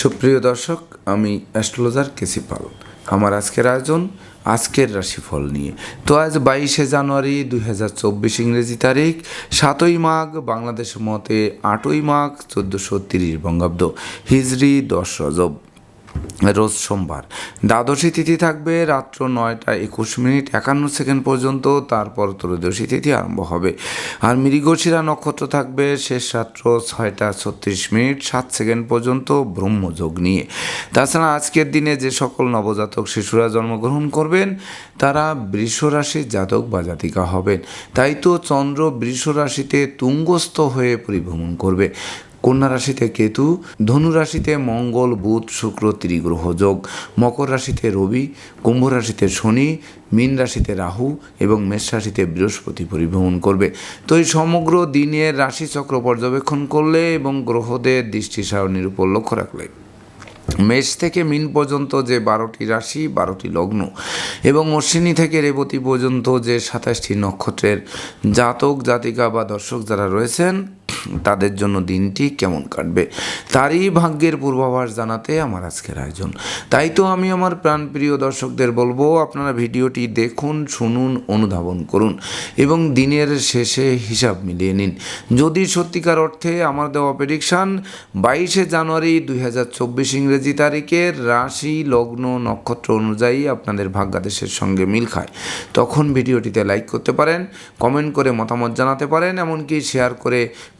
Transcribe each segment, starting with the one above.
সুপ্রিয় দর্শক, আমি অ্যাস্ট্রোলজার কেসি পাল। আমার আজকের আয়োজন আজকের রাশিফল নিয়ে। তো আজ বাইশে জানুয়ারি দুই হাজার চব্বিশ ইংরেজি তারিখ, সাতই মাঘ বাংলাদেশের মতে আটই মাঘ চোদ্দোশো তিরিশ বঙ্গাব্দ। হিজড়ি দশ রজব। রোজ সোমবার। দ্বাদশী তিথি থাকবে রাত্র নয়টা একুশ মিনিট, একান্ন সেকেন্ড পর্যন্ত, তারপর ত্রয়োদশী তিথি আরম্ভ হবে। আর মৃগশিরা নক্ষত্র থাকবে শেষ রাত্র ছয়টা ছত্রিশ মিনিট, সাত সেকেন্ড পর্যন্ত ব্রহ্মযোগ নিয়ে। তাছাড়া আজকের দিনে যে সকল নবজাতক শিশুরা জন্মগ্রহণ করবেন, তারা বৃষ রাশির জাতক বা জাতিকা হবেন। তাই তো চন্দ্র বৃষ রাশিতে তুঙ্গস্থ হয়ে পরিভ্রমণ করবে। কন্যা রাশিতে কেতু, ধনু রাশিতে মঙ্গল, বুধ, শুক্র, ত্রিগ্রহ যোগ, মকর রাশিতে রবি, কুম্ভ রাশিতে শনি, মীন রাশিতে রাহু এবং মেষ রাশিতে বৃহস্পতি পরিভ্রমণ করবে। তো এই সমগ্র দিনের রাশিচক্র পর্যবেক্ষণ করলে এবং গ্রহদের দৃষ্টি সারণীর উপর লক্ষ্য রাখলে, মেষ থেকে মিন পর্যন্ত যে বারোটি রাশি, বারোটি লগ্ন এবং অশ্বিনী থেকে রেবতী পর্যন্ত যে সাতাশটি নক্ষত্রের জাতক, জাতিকা বা দর্শক যারা রয়েছেন তাদের জন্য দিনটি কেমন কাটবে? তারই ভাগ্যের পূর্বাভাস জানাতে আমার আজকের আয়োজন। তাই তো আমি আমার প্রাণপ্রিয় দর্শকদের বলব, আপনারা ভিডিওটি দেখুন, শুনুন, অনুধাবন করুন এবং দিনের শেষে হিসাব মিলিয়ে নিন। যদি সত্যিকার অর্থে আমার দেওয়া প্রেডিকশান বাইশে জানুয়ারি দুই হাজার চব্বিশ ইংরেজি তারিখের রাশি, লগ্ন, নক্ষত্র অনুযায়ী আপনাদের ভাগ্যাদেশের সঙ্গে মিল খায়। তখন ভিডিওটিতে লাইক করতে পারেন কমেন্ট করে মতামত জানাতে পারেন, এমনকি শেয়ার করে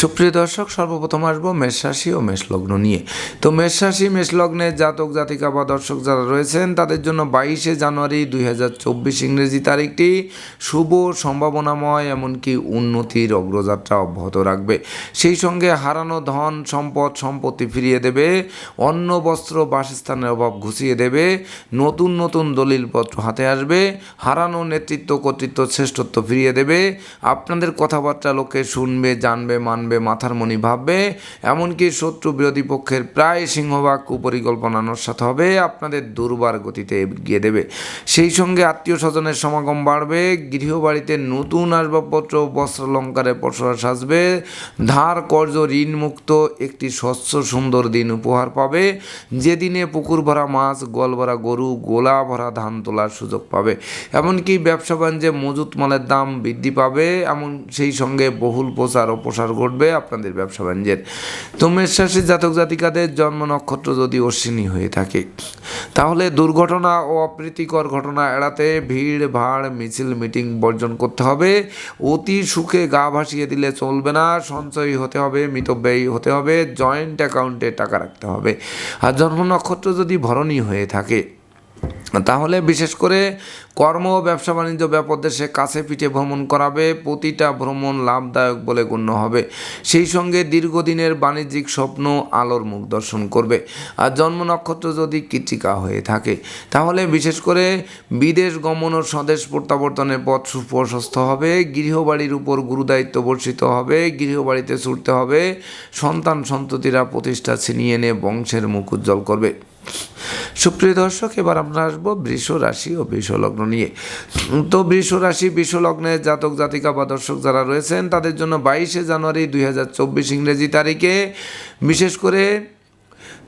সুপ্রিয় দর্শক, সর্বপ্রথম আসব মেষ রাশি ও মেষ লগ্ন নিয়ে। তো মেষ রাশি, মেষ লগ্নের জাতক, জাতিকা বা দর্শক যারা রয়েছেন, তাদের জন্য বাইশে জানুয়ারি দুই হাজার চব্বিশ ইংরেজি তারিখটি শুভ, সম্ভাবনাময়, এমনকি উন্নতির অগ্রযাত্রা অব্যাহত রাখবে। সেই সঙ্গে হারানো ধন, সম্পদ, সম্পত্তি ফিরিয়ে দেবে, অন্ন, বস্ত্র, বাসস্থানের অভাব ঘুষিয়ে দেবে, নতুন নতুন দলিলপত্র হাতে আসবে, হারানো নেতৃত্ব, কর্তৃত্ব, শ্রেষ্ঠত্ব ফিরিয়ে দেবে। আপনাদের কথাবার্তা লোকে শুনবে জানবে মানবে, মাথার মনি ভাববে। এমনকি শত্রু বিরোধী পক্ষের প্রায় সিংহভাগ কুপরিকল্পনা নস্বাত হবে, আপনাদের দুর্বার গতিতে এগিয়ে দেবে। সেই সঙ্গে আত্মীয় স্বজনের সমাগম বাড়বে, গৃহবাড়িতে নতুন আসবাবপত্র, বস্ত্রালঙ্কারে পসরা সাজবে, ধার কর্য ঋণমুক্ত একটি স্বচ্ছ সুন্দর দিন উপহার পাবে। যেদিনে পুকুর ভরা মাছ, গোয়াল ভরা গরু, গোলা ভরা ধান তোলার সুযোগ পাবে। এমনকি ব্যবসা বাণিজ্যে মজুত মালের দাম বৃদ্ধি পাবে। এমন সেই সঙ্গে বহুল প্রচার ও প্রসার ঘটবে আপনাদের ব্যবসা বাণিজ্যের। তো মেষরাশির জাতক জাতিকাদের জন্ম নক্ষত্র যদি অশ্বিনী হয়ে থাকে, তাহলে দুর্ঘটনা ও অপ্রীতিকর ঘটনা এড়াতে ভিড়, ভাড়, মিছিল, মিটিং বর্জন করতে হবে। অতি সুখে গা ভাসিয়ে দিলে চলবে না, সঞ্চয়ী হতে হবে, মিতব্যয়ী হতে হবে, জয়েন্ট অ্যাকাউন্টে টাকা রাখতে হবে। আর জন্ম নক্ষত্র যদি ভরণী হয়ে থাকে তাহলে বিশেষ করে কর্ম ব্যবসা বাণিজ্য ব্যাপদেশে কাছে পিঠে ভ্রমণ করাবে, প্রতিটা ভ্রমণ লাভদায়ক বলে গণ্য হবে। সেই সঙ্গে দীর্ঘদিনের বাণিজ্যিক স্বপ্ন আলোর মুখ দর্শন করবে। আর জন্ম নক্ষত্র যদি কৃতিকা হয়ে থাকে, তাহলে বিশেষ করে বিদেশ গমন ও স্বদেশ প্রত্যাবর্তনের পথ সুপ্রশস্ত হবে, গৃহবাড়ির উপর গুরুদায়িত্ব বর্ষিত হবে, গৃহবাড়িতে ছুটতে হবে, সন্তান সন্ততিরা প্রতিষ্ঠা ছিনিয়ে এনে বংশের মুখ উজ্জ্বল করবে। সুপ্রিয় দর্শক, এবার আমরা আসব বৃষ রাশি ও বৃষ লগ্ন নিয়ে। তো বৃষ রাশি, বৃষ লগ্নের জাতক, জাতিকা বা দর্শক যারা রয়েছেন, তাদের জন্য বাইশে জানুয়ারি দুই হাজার চব্বিশ ইংরেজি তারিখে বিশেষ করে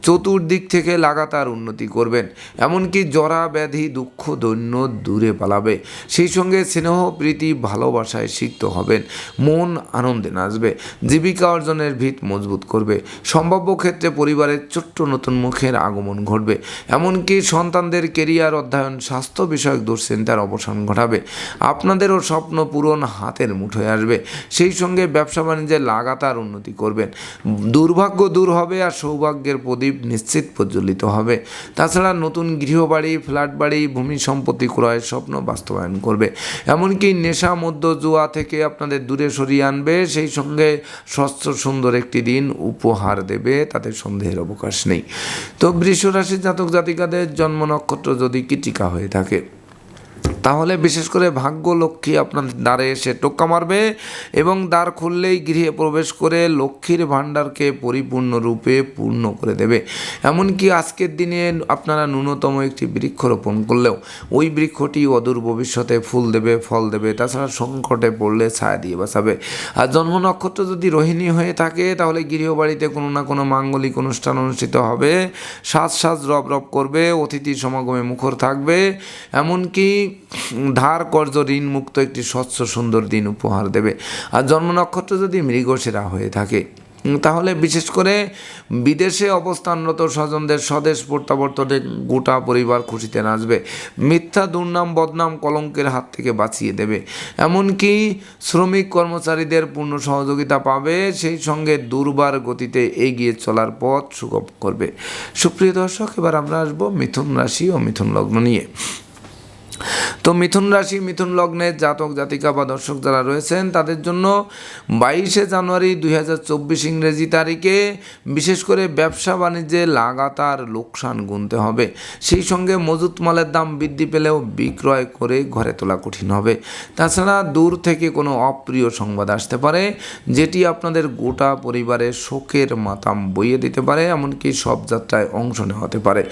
চতুর্দিক থেকে লাগাতার উন্নতি করবেন, এমনকি জরা ব্যাধি দুঃখ দৈন্য দূরে পালাবে। সেই সঙ্গে স্নেহ, প্রীতি, ভালোবাসায় সিক্ত হবেন। মন আনন্দে নাচবে, জীবিকা অর্জনের ভিত মজবুত করবে। সম্ভাব্য ক্ষেত্রে পরিবারের ছোট্ট নতুন মুখের আগমন ঘটবে, এমনকি সন্তানদের কেরিয়ার অধ্যয়ন, স্বাস্থ্য বিষয়ক দুশ্চিন্তার অবসান ঘটাবে। আপনাদেরও স্বপ্ন পূরণ হাতের মুঠোয় আসবে। সেই সঙ্গে ব্যবসা বাণিজ্যে লাগাতার উন্নতি করবেন। দুর্ভাগ্য দূর হবে আর সৌভাগ্যের প্রদীপ নিশ্চিত প্রজ্বলিত হবে। তাছাড়া নতুন গৃহবাড়ি ফ্ল্যাট বাড়ি ভূমি সম্পত্তি ক্রয়ের স্বপ্ন বাস্তবায়ন করবে। এমনকি নেশা মধ্য জুয়া থেকে আপনাদের দূরে সরিয়ে আনবে। সেই সঙ্গে স্বচ্ছ, সুন্দর একটি দিন উপহার দেবে। তাতে সন্দেহের অবকাশ নেই। তো বৃষ রাশির জাতক জাতিকাদের জন্ম নক্ষত্র যদি কৃতিকা হয়ে থাকে তাহলে বিশেষ করে ভাগ্য লক্ষ্মী আপনার দ্বারে এসে টোক্কা মারবে এবং দ্বার খুললেই গৃহে প্রবেশ করে লক্ষ্মীর ভাণ্ডারকে পরিপূর্ণরূপে পূর্ণ করে দেবে। এমনকি আজকের দিনে আপনারা ন্যূনতম একটি বৃক্ষ রোপণ করলেও ওই বৃক্ষটি অদূর ভবিষ্যতে ফুল দেবে, ফল দেবে, তাছাড়া সংকটে পড়লে ছায়া দিয়ে বাঁচাবে। আর জন্ম নক্ষত্র যদি রোহিণী হয়ে থাকে, তাহলে গৃহবাড়িতে কোনো না কোনো মাঙ্গলিক অনুষ্ঠান অনুষ্ঠিত হবে। সাজ সাজ রব রব করবে, অতিথি সমাগমে মুখর থাকবে। এমনকি ধার কর্য ঋণ মুক্ত একটি স্বচ্ছ সুন্দর দিন উপহার দেবে। আর জন্ম নক্ষত্র যদি মৃগশিরা হয়ে থাকে তাহলে বিশেষ করে বিদেশে অবস্থানরত স্বজনদের স্বদেশ প্রত্যাবর্তনে গোটা পরিবার খুশিতে নাচবে, মিথ্যা দুর্নাম, বদনাম, কলঙ্কের হাত থেকে বাঁচিয়ে দেবে। এমনকি শ্রমিক কর্মচারীদের পূর্ণ সহযোগিতা পাবে, সেই সঙ্গে দুর্বার গতিতে এগিয়ে চলার পথ সুগম করবে। সুপ্রিয় দর্শক, এবার আমরা আসব মিথুন রাশি ও মিথুন লগ্ন নিয়ে। তো মিথুন রাশি, মিথুন লগ্নের জাতক, জাতিকা বা দর্শক যারা রয়েছেন, তাদের জন্য বাইশে জানুয়ারি দুই হাজার চব্বিশ ইংরেজি তারিখে বিশেষ করে ব্যবসা বাণিজ্যে লাগাতার লোকসান গুনতে হবে। সেই সঙ্গে মজুত মালের দাম বৃদ্ধি পেলেও বিক্রয় করে ঘরে তোলা কঠিন হবে। তাছাড়া দূর থেকে কোনো অপ্রিয় সংবাদ আসতে পারে, যেটি আপনাদের গোটা পরিবারের শোকের মাতাম বইয়ে দিতে পারে, এমনকি সব যাত্রায় অংশ নেওয়া হতে পারে।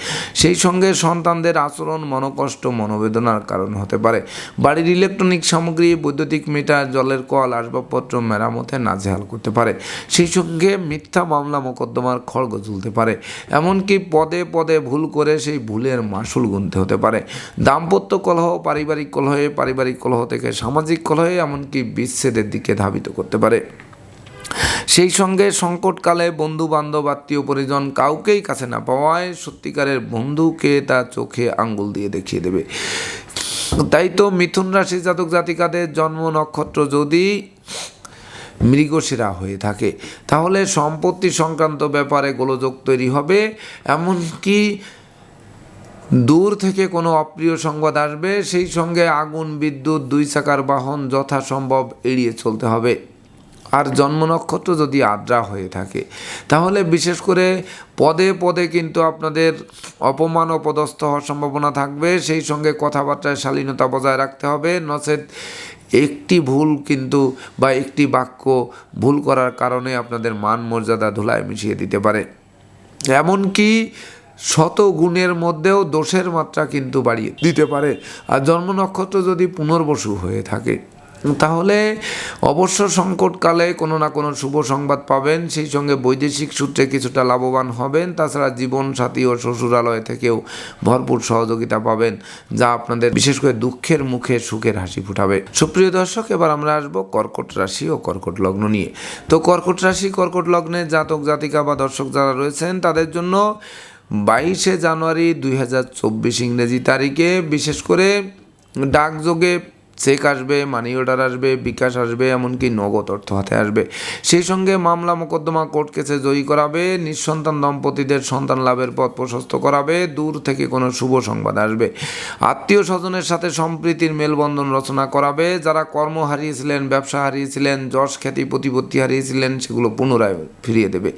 সেই সঙ্গে সন্তানদের আচরণ, মনোকষ্ট, মনোবেদনার কারণ হতে পারে। বাড়ির ইলেকট্রনিক সামগ্রী, বৈদ্যুতিক মিটার, জলের কল, আসবাবপত্র, মেরামতে নাজেহাল করতে পারে। সেই সঙ্গে মিথ্যা মামলা, মোকদ্দমার খড়গ ঝুলতে পারে। এমনকি পদে পদে ভুল করে সেই ভুলের মাসুল গুনতে হতে পারে। দাম্পত্য কলহ, পারিবারিক কলহে, পারিবারিক কলহ থেকে সামাজিক কলহে, এমনকি বিচ্ছেদের দিকে ধাবিত করতে পারে। সেই সঙ্গে সংকটকালে বন্ধু বান্ধব আত্মীয় পরিজন কাউকেই কাছে না পাওয়ায় সত্যিকারের বন্ধুকে তা চোখে আঙ্গুল দিয়ে দেখিয়ে দেবে। তাই তো মিথুন রাশি জাতক জাতিকাদের জন্ম নক্ষত্র যদি মৃগশিরা হয়ে থাকে, তাহলে সম্পত্তি সংক্রান্ত ব্যাপারে গোলযোগ তৈরি হবে। এমনকি দূর থেকে কোনো অপ্রিয় সংবাদ আসবে, সেই সঙ্গে আগুন, বিদ্যুৎ, দুই চাকার বাহন যথাসম্ভব এড়িয়ে চলতে হবে। আর জন্ম নক্ষত্র যদি আদ্রা হয়ে থাকে, তাহলে বিশেষ করে পদে পদে কিন্তু আপনাদের অপমান অপদস্থ হওয়ার সম্ভাবনা থাকবে। সেই সঙ্গে কথাবার্তায় শালীনতা বজায় রাখতে হবে। নচেত একটি ভুল কিন্তু বা একটি বাক্য ভুল করার কারণে আপনাদের মান মর্যাদা ধুলায় মিশিয়ে দিতে পারে। এমনকি শত গুণের মধ্যেও দোষের মাত্রা কিন্তু বাড়িয়ে দিতে পারে। আর জন্ম নক্ষত্র যদি পুনর্বসু হয়ে থাকে তাহলে অবশ্য সংকটকালে কোনো না কোনো শুভ সংবাদ পাবেন। সেই সঙ্গে বৈদেশিক সূত্রে কিছুটা লাভবান হবেন। তাছাড়া জীবন সাথী ও শ্বশুরালয় থেকেও ভরপুর সহযোগিতা পাবেন, যা আপনাদের বিশেষ করে দুঃখের মুখে সুখের হাসি ফুটাবে। সুপ্রিয় দর্শক, এবার আমরা আসব কর্কট রাশি ও কর্কট লগ্ন নিয়ে। তো কর্কট রাশি, কর্কট লগ্নে জাতক, জাতিকা বা দর্শক যারা রয়েছেন, তাদের জন্য বাইশে জানুয়ারি দুই হাজার চব্বিশ ইংরেজি তারিখে বিশেষ করে ডাকযোগে চেক আসবে মানি অর্ডার আসবে, বিকাশ আসবে, এমনকি নগদ অর্থ হাতে আসবে। সেই সঙ্গে মামলা মোকদ্দমা কোর্ট কেসে জয়ী করাবে, নিঃসন্তান দম্পতিদের সন্তান লাভের পথ প্রশস্ত করাবে, দূর থেকে কোনো শুভ সংবাদ আসবে। আত্মীয় স্বজনের সাথে সম্প্রীতির মেলবন্ধন রচনা করাবে, যারা কর্ম হারিয়েছিলেন, ব্যবসা হারিয়েছিলেন, যশ, খ্যাতি, প্রতিপত্তি হারিয়েছিলেন, সেগুলো পুনরায় ফিরিয়ে দেবে।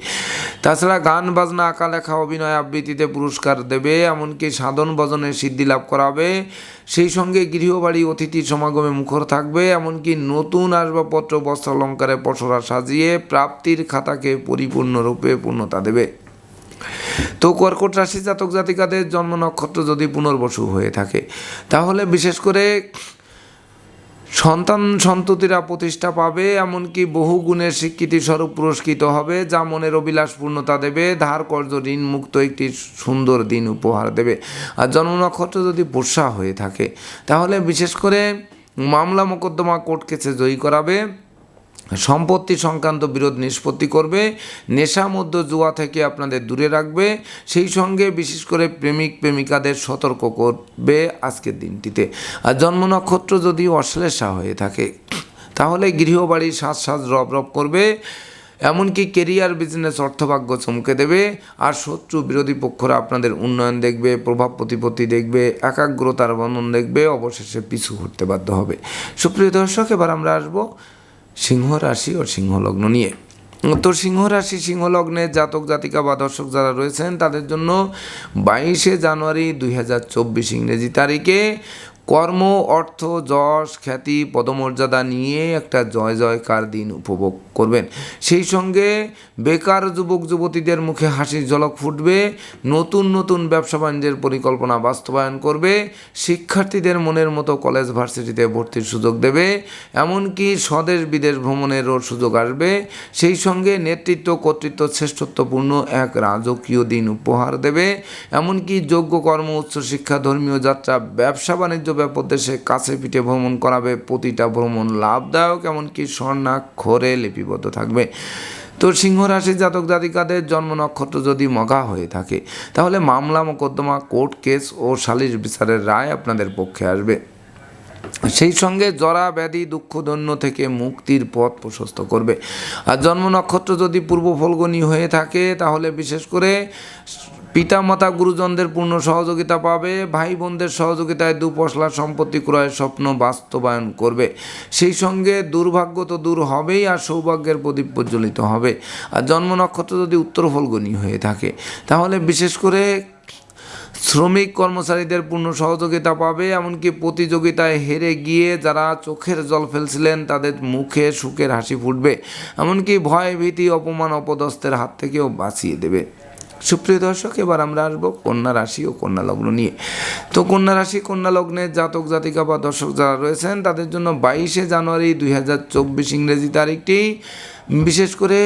তাছাড়া গান, বাজনা, আঁকা, লেখা, অভিনয় আবৃত্তিতে পুরস্কার দেবে, এমনকি সাধন ভজনের সিদ্ধি লাভ করাবে। সেই সঙ্গে গৃহবাড়ি, অতিথি সমাগমে মুখর থাকবে, এমনকি নতুন আসবাবপত্র, বস্ত্র অলঙ্কারে পসরা সাজিয়ে প্রাপ্তির খাতাকে পরিপূর্ণরূপে পূর্ণতা দেবে। তো কর্কট রাশি জাতক জাতিকাদের জন্ম নক্ষত্র যদি পুনর্বসু হয়ে থাকে, তাহলে বিশেষ করে সন্তান সন্ততিরা প্রতিষ্ঠা পাবে, এমনকি বহু গুণের স্বীকৃতি স্বরূপ পুরস্কৃত হবে, যা মনের অভিলাষ পূর্ণতা দেবে, ধার কর্য ঋণ মুক্ত একটি সুন্দর দিন উপহার দেবে। আর জন্ম নক্ষত্র যদি বর্ষা হয়ে থাকে, তাহলে বিশেষ করে মামলা মোকদ্দমা কোর্ট কেসে জয়ী করাবে। সম্পত্তি সংক্রান্ত বিরোধ নিষ্পত্তি করবে, নেশা মধ্য জুয়া থেকে আপনাদের দূরে রাখবে, সেই সঙ্গে বিশেষ করে প্রেমিক প্রেমিকাদের সতর্ক করবে আজকের দিনটিতে। আর জন্ম নক্ষত্র যদি অশ্লেষা হয়ে থাকে, তাহলে গৃহবাড়ি সাজ সাজ রব রব করবে, এমনকি কেরিয়ার বিজনেস অর্থভাগ্য চমকে দেবে, আর শত্রু বিরোধী পক্ষরা আপনাদের উন্নয়ন দেখবে, প্রভাব প্রতিপত্তি দেখবে, একাগ্রতার বন্ধন দেখবে, অবশেষে পিছু হতে বাধ্য হবে। সুপ্রিয় দর্শক, এবার আমরা আসব সিংহ রাশি ও সিংহ লগ্ন নিয়ে। তো সিংহ রাশি সিংহ লগ্নে জাতক, জাতিকা বা দর্শক যারা রয়েছেন, তাদের জন্য বাইশে জানুয়ারি দুই হাজার চব্বিশ ইংরেজি তারিখে কর্ম, অর্থ, যশ, খ্যাতি, পদমর্যাদা নিয়ে একটা জয় জয়কার দিন উপভোগ করবেন। সেই সঙ্গে বেকার যুবক, যুবতীদের মুখে হাসির ঝলক ফুটবে, নতুন নতুন ব্যবসা বাণিজ্যের পরিকল্পনা বাস্তবায়ন করবে, শিক্ষার্থীদের মনের মতো কলেজ ভার্সিটিতে ভর্তির সুযোগ দেবে, এমনকি স্বদেশ বিদেশ ভ্রমণেরও সুযোগ আসবে। সেই সঙ্গে নেতৃত্ব, কর্তৃত্ব শ্রেষ্ঠত্বপূর্ণ এক রাজকীয় দিন উপহার দেবে। এমনকি যোগ্য কর্ম উচ্চশিক্ষা ধর্মীয় যাত্রা, ব্যবসা বাণিজ্য ব্যাপদেশে কাছে পিঠে ভ্রমণ করাবে, প্রতিটা ভ্রমণ লাভদায়ক, এমনকি স্বর্ণাক্ষরে লিপিবদ্ধ থাকবে। তো সিংহ রাশি জাতক জাতিকাদের জন্ম নক্ষত্র যদি মগা হয়ে থাকে, তাহলে মামলা, মোকদ্দমা, কোর্ট কেস ও সালিশ বিচারের রায় আপনাদের পক্ষে আসবে। সেই সঙ্গে জরা, ব্যাধি, দুঃখ, দৈন্য থেকে মুক্তির পথ প্রশস্ত করবে। আর জন্ম নক্ষত্র যদি পূর্ব ফলগণী হয়ে থাকে, তাহলে বিশেষ করে পিতামাতা গুরুজনদের পূর্ণ সহযোগিতা পাবে ভাই বোনদের সহযোগিতায় দুপশলা সম্পত্তি ক্রয়ের স্বপ্ন বাস্তবায়ন করবে। সেই সঙ্গে দুর্ভাগ্য তো দূর হবেই আর সৌভাগ্যের প্রদীপ প্রজ্বলিত হবে। আর জন্ম নক্ষত্র যদি উত্তর ফলগণী হয়ে থাকে, তাহলে বিশেষ করে শ্রমিক কর্মচারীদের পূর্ণ সহযোগিতা পাবে, এমনকি প্রতিযোগিতায় হেরে গিয়ে যারা চোখের জল ফেলছিলেন, তাদের মুখে সুখের হাসি ফুটবে। এমনকি ভয়, ভীতি, অপমান, অপদস্থের হাত থেকেও বাঁচিয়ে দেবে। সুপ্রিয় দর্শক, এবার আমরা আসব কন্যা রাশি ও কন্যা লগ্ন নিয়ে। তো কন্যা রাশি, কন্যা লগ্নের জাতক, জাতিকা বা দর্শক যারা রয়েছেন, তাদের জন্য বাইশে জানুয়ারি দুই হাজার চব্বিশ ইংরেজি তারিখটি। বিশেষ করে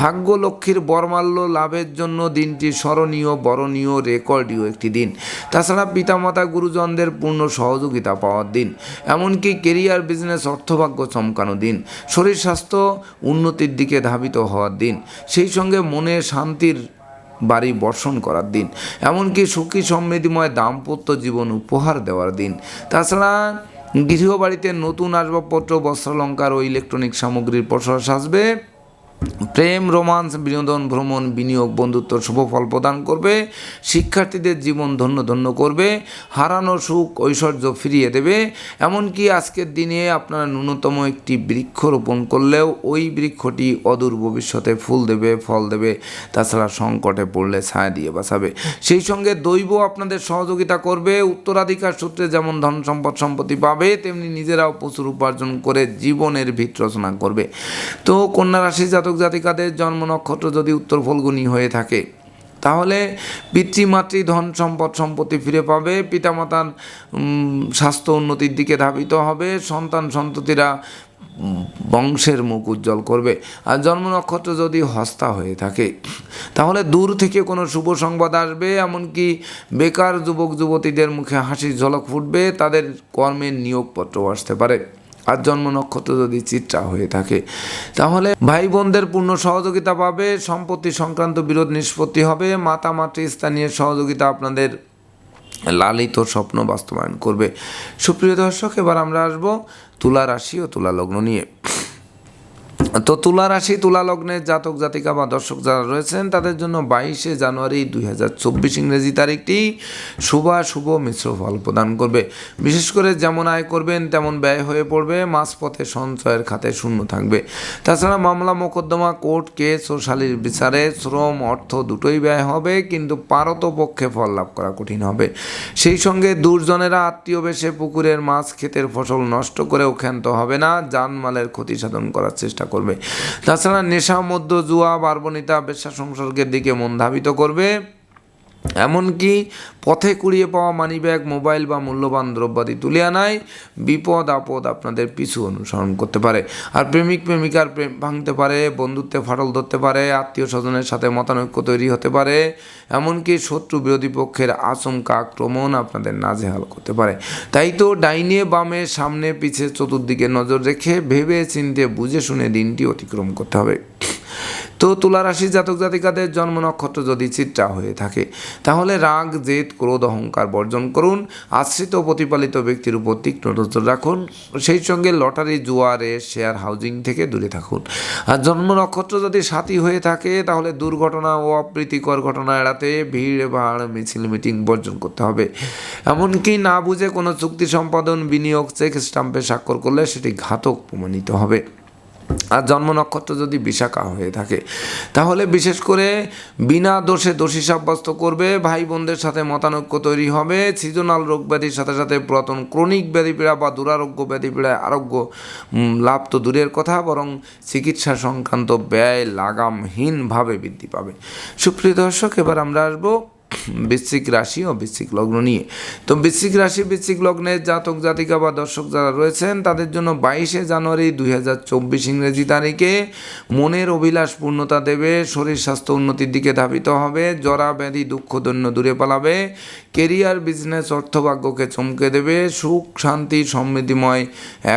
ভাগ্য লক্ষ্মীর বরমাল্য লাভের জন্য দিনটি স্মরণীয়, বরণীয়, রেকর্ডীয় একটি দিন। তাছাড়া পিতামাতা, গুরুজনদের পূর্ণ সহযোগিতা পাওয়ার দিন। এমনকি কেরিয়ার, বিজনেস, অর্থভাগ্য চমকানো দিন। শরীর স্বাস্থ্য উন্নতির দিকে ধাবিত হওয়ার দিন। সেই সঙ্গে মনে শান্তির বাড়ি বর্ষণ করার দিন, এমনকি সুখী সমৃদ্ধিময় দাম্পত্য জীবন উপহার দেওয়ার দিন। তাছাড়া গৃহবাড়িতে নতুন আসবাবপত্র, বস্ত্রালঙ্কার ও ইলেকট্রনিক সামগ্রীর প্রশাস আসবে প্রেম, রোমান্স, বিনোদন, ভ্রমণ, বিনিয়োগ, বন্ধুত্ব, শুভ ফল প্রদান করবে, শিক্ষার্থীদের জীবন ধন্য ধন্য করবে, হারানো সুখ, ঐশ্বর্য ফিরিয়ে দেবে। এমনকি আজকের দিনে আপনারা ন্যূনতম একটি বৃক্ষ রোপণ করলেও ওই বৃক্ষটি অদূর ভবিষ্যতে ফুল দেবে, ফল দেবে, তাছাড়া সংকটে পড়লে ছায়া দিয়ে বাঁচাবে। সেই সঙ্গে দৈব আপনাদের সহযোগিতা করবে, উত্তরাধিকার সূত্রে যেমন ধন সম্পদ সম্পত্তি পাবে, তেমনি নিজেরাও প্রচুর উপার্জন করে জীবনের ভিত রচনা করবে। তো কন্যা রাশি জাতক জাতিকাদের জন্ম নক্ষত্র যদি উত্তর ফলগুনি হয়ে থাকে, তাহলে পিতৃমাতৃ ধন সম্পদ সম্পত্তি ফিরে পাবে, পিতামাতার স্বাস্থ্য উন্নতির দিকে ধাবিত হবে, সন্তান সন্ততিরা বংশের মুখ উজ্জ্বল করবে। আর জন্ম নক্ষত্র যদি হস্তা হয়ে থাকে, তাহলে দূর থেকে কোনো শুভ সংবাদ আসবে, এমনকি বেকার যুবক যুবতীদের মুখে হাসির ঝলক ফুটবে, তাদের কর্মের নিয়োগপত্র আসতে পারে। আর জন্ম নক্ষত্র যদি চিত্রা হয়ে থাকে, তাহলে ভাই বোনদের পূর্ণ সহযোগিতা পাবে, সম্পত্তি সংক্রান্ত বিরোধ নিষ্পত্তি হবে মাতা মাতৃ স্থানীয় সহযোগিতা আপনাদের লালিত স্বপ্ন বাস্তবায়ন করবে। সুপ্রিয় দর্শক, এবার আমরা আসব তুলা রাশি ও তুলা লগ্ন নিয়ে। তো তুলা রাশি, তুলা লগ্নের জাতক, জাতিকা বা দর্শক যারা রয়েছেন, তাদের জন্য বাইশে জানুয়ারি দুই হাজার চব্বিশ ইংরেজি তারিখটি শুভ মিশ্র ফল প্রদান করবে। বিশেষ করে যেমন আয় করবেন, তেমন ব্যয় হয়ে পড়বে, মাঝপথে সঞ্চয়ের খাতে শূন্য থাকবে। তাছাড়া মামলা, মোকদ্দমা, কোর্ট কেস ও শালীর বিচারে শ্রম, অর্থ দুটোই ব্যয় হবে, কিন্তু পারত পক্ষে ফল লাভ করা কঠিন হবে। সেই সঙ্গে দুর্জনেরা আত্মীয় বেশে পুকুরের মাছ, ক্ষেতের ফসল নষ্ট করেও ক্ষান্ত হবে না জানমালের ক্ষতি সাধন করার চেষ্টা করবে। তাছাড়া নেশা মধ্য জুয়া বার্বনিতা বেশ্যা সংসর্গের দিকে মন ধাবিত করবে। এমনকি পথে কুড়িয়ে পাওয়া মানিব্যাগ, মোবাইল বা মূল্যবান দ্রব্যাদি তুলে আনায় বিপদ আপদ আপনাদের পিছু অনুসরণ করতে পারে। আর প্রেমিক, প্রেমিকার প্রেম ভাঙতে পারে, বন্ধুত্বে ফাটল ধরতে পারে, আত্মীয় স্বজনের সাথে মতানৈক্য তৈরি হতে পারে, এমনকি শত্রু বিরোধী পক্ষের আশঙ্কা আক্রমণ আপনাদের নাজেহাল করতে পারে। তাই তো ডাইনে বামে, সামনে, পিছে, চতুর্দিকে নজর রেখে ভেবে চিনতে বুঝে শুনে দিনটি অতিক্রম করতে হবে। তো তুলা রাশি জাতক জাতিকাদের জন্ম নক্ষত্র যদি চিত্রা হয়ে থাকে, তাহলে রাগ, জেদ, ক্রোধ, অহংকার বর্জন করুন। আশ্রিত প্রতিপালিত ব্যক্তির উপর তীক্ষ্ণ নজর রাখুন। সেই সঙ্গে লটারি, জুয়ারে, শেয়ার হাউজিং থেকে দূরে থাকুন। আর জন্ম নক্ষত্র যদি সাথী হয়ে থাকে, তাহলে দুর্ঘটনা ও অপ্রীতিকর ঘটনা এড়াতে ভিড়, ভাড়, মিছিল, মিটিং বর্জন করতে হবে। এমনকি না বুঝে কোনো চুক্তি সম্পাদন, বিনিয়োগ, চেক স্টাম্পে স্বাক্ষর করলে সেটি ঘাতক প্রমাণিত হবে। আর জন্ম নক্ষত্র যদি বিশাখা হয়ে থাকে, তাহলে বিশেষ করে বিনা দোষে দোষী সাব্যস্ত করবে ভাই বোনদের সাথে মতানৈক্য তৈরি হবে সিজনাল রোগ ব্যাধির সাথে সাথে পুরাতন ক্রনিক ব্যাধি পীড়া বা দুরারোগ্য ব্যাধি পীড়ায় আরোগ্য লাভ তো দূরের কথা, বরং চিকিৎসা সংক্রান্ত ব্যয় লাগামহীনভাবে বৃদ্ধি পাবে। সুপ্রিয় দর্শক, এবার আমরা আসব বৃশ্চিক রাশি ও বৃশ্চিক লগ্ন নিয়ে। তো বৃশ্চিক রাশি, বৃশ্চিক লগ্নের জাতক, জাতিকা বা দর্শক যারা রয়েছেন, তাদের জন্য বাইশে জানুয়ারি দুই হাজার চব্বিশ ইংরেজি তারিখে মনের অভিলাষ পূর্ণতা দেবে, শরীর স্বাস্থ্য উন্নতির দিকে ধাবিত হবে, জরা, ব্যাধি, দুঃখ, দৈন্য দূরে পালাবে, কেরিয়ার, বিজনেস, অর্থভাগ্যকে চমকে দেবে, সুখ, শান্তি, সমৃদ্ধিময়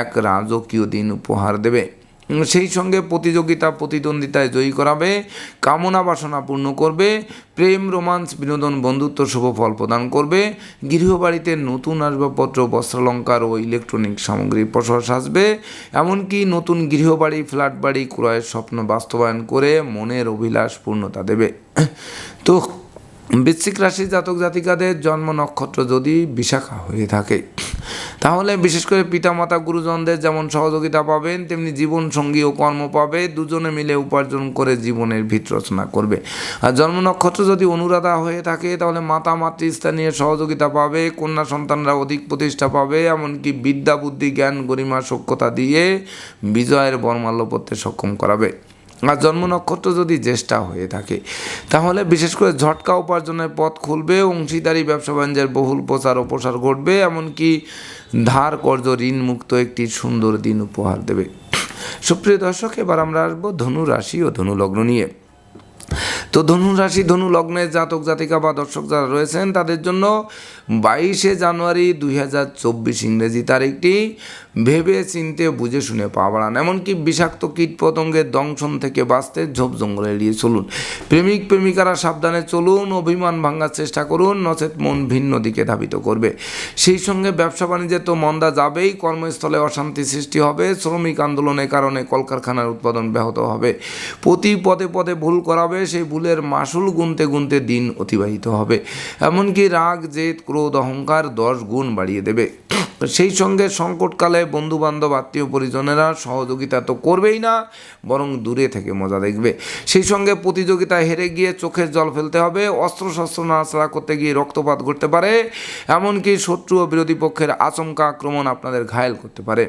এক রাজকীয় দিন উপহার দেবে। সেই সঙ্গে প্রতিযোগিতা, প্রতিদ্বন্দ্বিতায় জয়ী করাবে, কামনা বাসনা পূর্ণ করবে, প্রেম, রোমান্স, বিনোদন, বন্ধুত্ব, শুভ ফল প্রদান করবে, গৃহবাড়িতে নতুন আসবাবপত্র, বস্ত্রালঙ্কার ও ইলেকট্রনিক সামগ্রী প্রশ্বাস আসবে এমনকি নতুন গৃহবাড়ি ফ্ল্যাট বাড়ি ক্রয়ের স্বপ্ন বাস্তবায়ন করে মনের অভিলাষ পূর্ণতা দেবে। তো বৃশ্চিক রাশি জাতক জাতিকাদের জন্ম নক্ষত্র যদি বিশাখা হয়ে থাকে, তাহলে বিশেষ করে পিতামাতা, গুরুজনদের যেমন সহযোগিতা পাবেন, তেমনি জীবন সঙ্গী ও কর্ম পাবে, দুজনে মিলে উপার্জন করে জীবনের ভিত রচনা করবে। আর জন্ম নক্ষত্র যদি অনুরাধা হয়ে থাকে, তাহলে মাতা মাতৃস্থানীয় সহযোগিতা পাবে, কন্যা সন্তানরা অধিক প্রতিষ্ঠা পাবে, এমনকি বিদ্যা, বুদ্ধি, জ্ঞান, গরিমা সক্ষতা দিয়ে বিজয়ের বর্মাল্য সক্ষম করাবে। আর জন্ম নক্ষত্র যদি জ্যেষ্ঠা হয়ে থাকে, তাহলে বিশেষ করে ঝটকা উপার্জনের পথ খুলবে, অংশীদারি, ব্যবসা বাণিজ্যের বহুল প্রচার ও প্রসার ঘটবে, এমনকি ধার কর্য ঋণ মুক্ত একটি সুন্দর দিন উপহার দেবে। সুপ্রিয় দর্শক, এবার আমরা আসব ধনু রাশি ও ধনু লগ্ন নিয়ে। তো ধনু রাশি, ধনু লগ্নের জাতক জাতিকা বা দর্শক যারা রয়েছেন, তাদের জন্য বাইশে জানুয়ারি দুই হাজার চব্বিশ ইংরেজি তারিখটি ভেবে চিনতে বুঝে শুনে পা বাড়ান। এমনকি বিষাক্ত কীট পতঙ্গের দংশন থেকে বাঁচতে ঝোপ জঙ্গলে এড়িয়ে চলুন। প্রেমিক প্রেমিকারা সাবধানে চলুন, অভিমান ভাঙার চেষ্টা করুন, নচেত মন ভিন্ন দিকে ধাবিত করবে। সেই সঙ্গে ব্যবসা বাণিজ্যে তো মন্দা যাবেই, কর্মস্থলে অশান্তি সৃষ্টি হবে, শ্রমিক আন্দোলনের কারণে কলকারখানার উৎপাদন ব্যাহত হবে। প্রতি পদে পদে ভুল করাবে, সেই ভুলের মাসুল গুনতে গুনতে দিন অতিবাহিত হবে। এমনকি রাগ, জেদ ক্রোধ, অহংকার দশ গুণ বাড়িয়ে দেবে। সেই সঙ্গে সংকটকালে বন্ধু বান্ধব আত্মীয় পরিজনেরা সহযোগিতা তো করবেই না, বরং দূরে থেকে মজা দেখবে। সেই সঙ্গে প্রতিযোগিতায় হেরে গিয়ে চোখের জল ফেলতে হবে, অস্ত্রশস্ত্র নাড়াচাড়া করতে গিয়ে রক্তপাত ঘটতে পারে, এমনকি শত্রু ও বিরোধী পক্ষের আচমকা আক্রমণ আপনাদের ঘায়েল করতে পারে।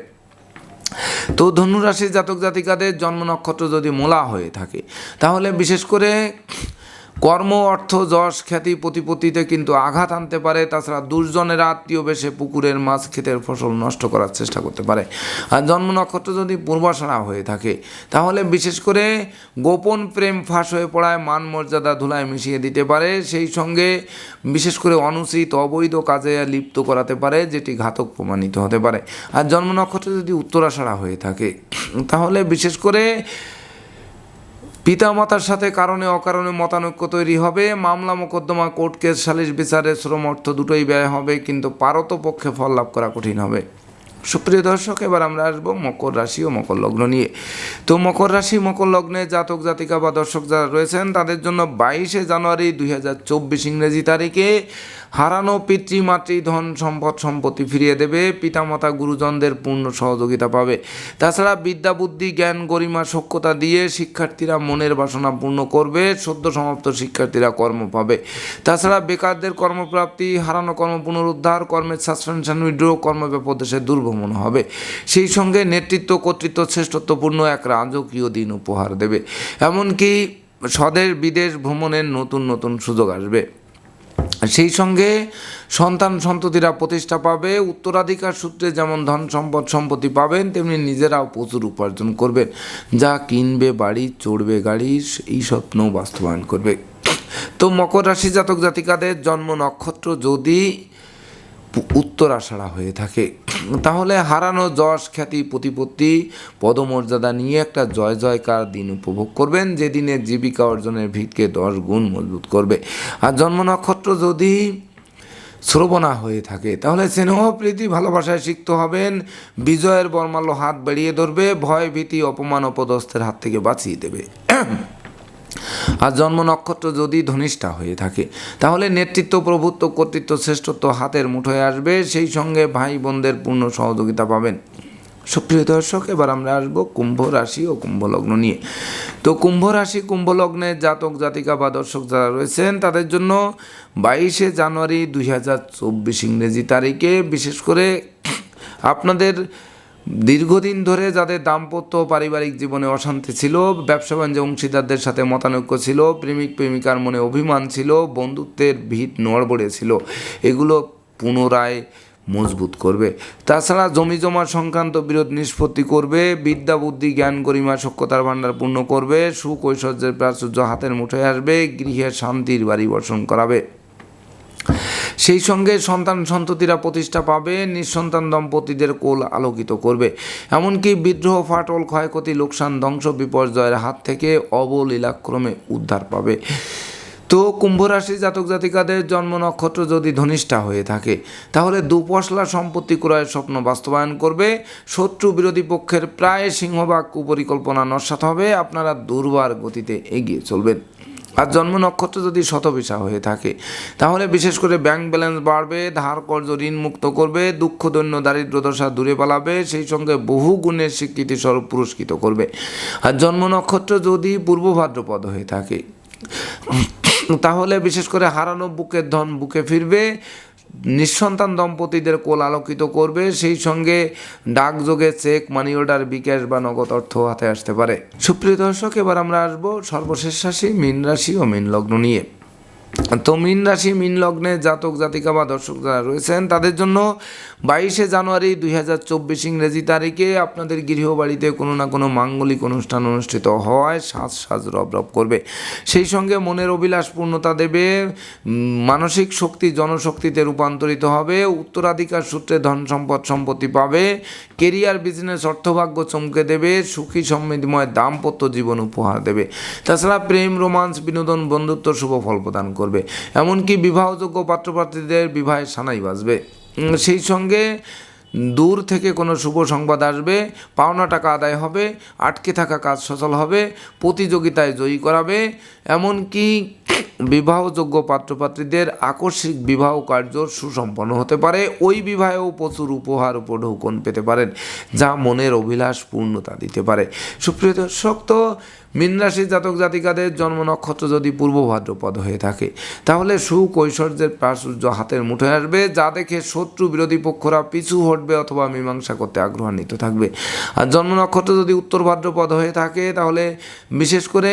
তো ধনুরাশির জাতক জাতিকাদের জন্ম নক্ষত্র যদি মোলা হয়ে থাকে, তাহলে বিশেষ করে কর্ম, অর্থ, যশ, খ্যাতি প্রতিপত্তিতে কিন্তু আঘাত আনতে পারে। তাছাড়া দুর্জনের আত্মীয় বেশে পুকুরের মাছ ক্ষেতের ফসল নষ্ট করার চেষ্টা করতে পারে। আর জন্ম নক্ষত্র যদি পূর্বাশারা হয়ে থাকে, তাহলে বিশেষ করে গোপন প্রেম ফাঁস হয়ে পড়ায় মান মর্যাদা ধুলায় মিশিয়ে দিতে পারে। সেই সঙ্গে বিশেষ করে অনুচিত অবৈধ কাজে লিপ্ত করাতে পারে, যেটি ঘাতক প্রমাণিত হতে পারে। আর জন্ম নক্ষত্র যদি উত্তরাশারা হয়ে থাকে, তাহলে বিশেষ করে পিতামাতার সাথে কারণে অকারণে মতানৈক্য তৈরি হবে, মামলা মোকদ্দমা, কোর্ট কেস সালিশ বিচারে শ্রম অর্থ দুটোই ব্যয় হবে, কিন্তু পারত পক্ষে ফল লাভ করা কঠিন হবে। সুপ্রিয় দর্শক, এবার আমরা আসব মকর রাশি ও মকর লগ্ন নিয়ে। তো মকর রাশি, মকর লগ্নে জাতক, জাতিকা বা দর্শক যারা রয়েছেন, তাদের জন্য বাইশে জানুয়ারি দুই হাজার চব্বিশ ইংরেজি তারিখে হারানো পিতৃ, মাতৃ, ধন, সম্পদ, সম্পত্তি ফিরিয়ে দেবে, পিতামাতা, গুরুজনদের পূর্ণ সহযোগিতা পাবে। তাছাড়া বিদ্যা, বুদ্ধি, জ্ঞান, গরিমা সক্ষতা দিয়ে শিক্ষার্থীরা মনের বাসনা পূর্ণ করবে, সদ্য সমাপ্ত শিক্ষার্থীরা কর্ম পাবে। তাছাড়া বেকারদের কর্মপ্রাপ্তি, হারানো কর্ম পুনরুদ্ধার, কর্মের সাসপেনশন উইড্রো কর্মব্যাপদেশে দুর্ভ্রমণ হবে। সেই সঙ্গে নেতৃত্ব, কর্তৃত্ব, শ্রেষ্ঠত্বপূর্ণ এক রাজকীয় দিন উপহার দেবে। এমনকি স্বদেশ বিদেশ ভ্রমণের নতুন নতুন সুযোগ আসবে। সেই সঙ্গে সন্তান সন্ততিরা প্রতিষ্ঠা পাবে। উত্তরাধিকার সূত্রে যেমন ধন সম্পদ সম্পত্তি পাবেন, তেমনি নিজেরাও প্রচুর উপার্জন করবেন। যা কিনবে, বাড়ি, চড়বে, গাড়ি, এই স্বপ্ন বাস্তবায়ন করবে। তো মকর রাশি জাতক জাতিকাদের জন্ম নক্ষত্র যদি উত্তরাষাঢ়া হয়ে থাকে। তাহলে হারানো যশ, খ্যাতি, প্রতিপত্তি, পদমর্যাদা নিয়ে একটা জয় জয়কার দিন উপভোগ করবেন যে দিনে জীবিকা অর্জনের ভিতকে দশ গুণ মজবুত করবে। আর জন্ম নক্ষত্র যদি শ্রবণা হয়ে থাকে, তাহলে স্নেহ, প্রীতি, ভালোবাসায় সিক্ত হবেন। বিজয়ের বর্মাল্য হাত বাড়িয়ে ধরবে, ভয়, ভীতি, অপমান, অপদস্থের হাত থেকে বাঁচিয়ে দেবে। আর জন্ম নক্ষত্র যদি ধনিষ্ঠা হয়ে থাকে, তাহলে নেতৃত্ব, প্রভুত্ব, কর্তৃত্ব, শ্রেষ্ঠত্ব হাতের মুঠোয় আসবে। সেই সঙ্গে ভাই বোনদের পূর্ণ সহযোগিতা পাবেন। সুপ্রিয় দর্শক, এবার আমরা আসব কুম্ভ রাশি ও কুম্ভ লগ্ন নিয়ে। তো কুম্ভ রাশি কুম্ভ লগ্নে জাতক, জাতিকা বা দর্শক যারা রয়েছেন, তাদের জন্য বাইশে জানুয়ারি দুই হাজার চব্বিশ ইংরেজি তারিখে বিশেষ করে আপনাদের দীর্ঘদিন ধরে যাদের দাম্পত্য পারিবারিক জীবনে অশান্তি ছিল, ব্যবসা বাণিজ্য অংশীদারদের সাথে মতানৈক্য ছিল, প্রেমিক প্রেমিকার মনে অভিমান ছিল, বন্ধুত্বের ভিত নড়বড়ে ছিল, এগুলো পুনরায় মজবুত করবে। তাছাড়া জমি জমা সংক্রান্ত বিরোধ নিষ্পত্তি করবে, বিদ্যা, বুদ্ধি, জ্ঞান, গরিমা সক্ষতার ভাণ্ডার পূর্ণ করবে সুখ ঐশ্বর্যের প্রাচুর্য হাতের মুঠোয় আসবে, গৃহে শান্তির বাড়ি বর্ষণ করাবে। সেই সঙ্গে সন্তান সন্ততিরা প্রতিষ্ঠা পাবে, নিঃসন্তান দম্পতিদের কোল আলোকিত করবে। এমনকি বিদ্রোহ, ফাটল, ক্ষয়ক্ষতি, লোকসান, ধ্বংস, বিপর্যয়ের হাত থেকে অবলীলাক্রমে উদ্ধার পাবে। তো কুম্ভ রাশি জাতক জাতিকাদের জন্ম নক্ষত্র যদি ধনিষ্ঠা হয়ে থাকে, তাহলে দুপশলা সম্পত্তি ক্রয়ের স্বপ্ন বাস্তবায়ন করবে। শত্রু বিরোধী পক্ষের প্রায় সিংহভাগ কুপরিকল্পনা নস্বাত হবে। আপনারা দুর্বার গতিতে এগিয়ে চলবেন। আর জন্ম নক্ষত্র যদি শতবিশা হয়ে থাকে, তাহলে বিশেষ করে ব্যাংক ব্যালেন্স বাড়বে, ধার কর্য ঋণ মুক্ত করবে, দুঃখ দৈন্য দারিদ্র দশা দূরে পালাবে, সেই সঙ্গে বহু গুণের স্বীকৃতি স্বরূপ পুরস্কৃত করবে। আর জন্ম নক্ষত্র যদি পূর্ব ভাদ্রপদ হয়ে থাকে, তাহলে বিশেষ করে হারানো বুকের ধন বুকে ফিরবে নিঃসন্তান দম্পতিদের কোল আলোকিত করবে, সেই সঙ্গে ডাকযোগে চেক মানি অর্ডার বিকাশ বা নগদ অর্থ হাতে আসতে পারে। সুপ্রিয় দর্শক, এবার আমরা আসব সর্বশেষ রাশি, মীন রাশি ও মীন লগ্ন নিয়ে। তো মীন রাশি, মীন লগ্নে জাতক, জাতিকা বা দর্শক যারা রয়েছেন, তাদের জন্য বাইশে জানুয়ারি দুই হাজার চব্বিশ ইংরেজি তারিখে আপনাদের গৃহবাড়িতে কোনো না কোনো মাঙ্গলিক অনুষ্ঠান অনুষ্ঠিত হওয়ায় সাজ সাজ রব রব করবে। সেই সঙ্গে মনের অভিলাষ পূর্ণতা দেবে মানসিক শক্তি, জনশক্তিতে রূপান্তরিত হবে, উত্তরাধিকার সূত্রে ধন সম্পদ সম্পত্তি পাবে, কেরিয়ার, বিজনেস, অর্থভাগ্য চমকে দেবে, সুখী, সমৃদ্ধিময়, দাম্পত্য জীবন উপহার দেবে। তাছাড়া প্রেম, রোমান্স, বিনোদন, বন্ধুত্ব, শুভ ফল প্রদান করবে। এমনকি বিবাহযোগ্য পাত্রপাত্রীদের বিবাহের সানাই বাজবে। সেই সঙ্গে দূর থেকে কোনো শুভ সংবাদ আসবে, পাওনা টাকা আদায় হবে, আটকে থাকা কাজ সচল হবে, প্রতিযোগিতায় জয়ী করাবে এমনকি বিবাহযোগ্য পাত্রপাত্রীদের আকস্মিক বিবাহ কার্য সুসম্পন্ন হতে পারে। ওই বিবাহেও প্রচুর উপহার উপঢৌকন পেতে পারেন, যা মনের অভিলাষ পূর্ণতা দিতে পারে। সুপ্রিয় দর্শক, তো মীনরাশি জাতক জাতিকাদের জন্ম নক্ষত্র যদি পূর্ব ভাদ্রপদ হয়ে থাকে, তাহলে সুখ ঐশ্বর্যের প্রাচুর্য হাতের মুঠোয় আসবে, যা দেখে শত্রু বিরোধী পক্ষরা পিছু হটবে অথবা মীমাংসা করতে আগ্রহান্বিত থাকবে। আর জন্ম নক্ষত্র যদি উত্তর ভাদ্রপদ হয়ে থাকে, তাহলে বিশেষ করে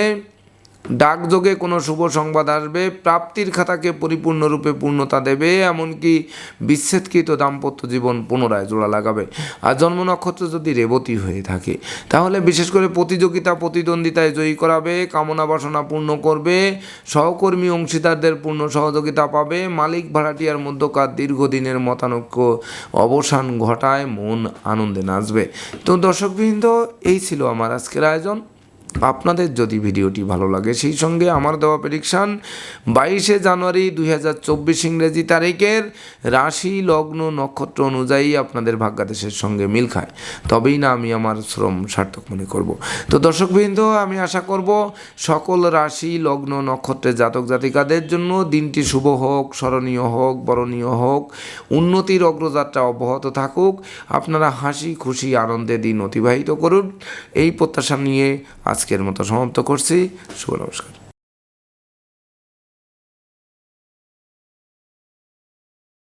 ডাকযোগে কোনো শুভ সংবাদ আসবে, প্রাপ্তির খাতাকে পরিপূর্ণরূপে পূর্ণতা দেবে, এমনকি বিচ্ছেদকৃত দাম্পত্য জীবন পুনরায় জোড়া লাগাবে। আর জন্ম নক্ষত্র যদি রেবতী হয়ে থাকে, তাহলে বিশেষ করে প্রতিযোগিতা, প্রতিদ্বন্দ্বিতায় জয়ী করাবে, কামনা বাসনা পূর্ণ করবে, সহকর্মী, অংশীদারদের পূর্ণ সহযোগিতা পাবে, মালিক, ভাড়াটিয়ার মধ্যকার দীর্ঘদিনের মতানৈক্য অবসান ঘটায়, মন আনন্দে নাচবে। তো দর্শকবৃন্দ, এই ছিল আমার আজকের আয়োজন। আপনাদের যদি ভিডিওটি ভালো লাগে, সেই সঙ্গে আমার দেওয়া প্রেডিকশান বাইশে জানুয়ারি দুই হাজার চব্বিশ ইংরেজি তারিখের রাশি, লগ্ন, নক্ষত্র অনুযায়ী আপনাদের ভাগ্যাদেশের সঙ্গে মিল খায়। তবেই না আমি আমার শ্রম সার্থক মনে করব। তো দর্শকবৃন্দ, আমি আশা করব সকল রাশি, লগ্ন নক্ষত্রের জাতক জাতিকাদের জন্য দিনটি শুভ হোক, স্মরণীয় হোক, বরণীয় হোক, উন্নতির অগ্রযাত্রা অব্যাহত থাকুক। আপনারা হাসি, খুশি, আনন্দে দিন অতিবাহিত করুন। এই প্রত্যাশা নিয়ে আজকের মতো সমাপ্ত করছি। শুভ নমস্কার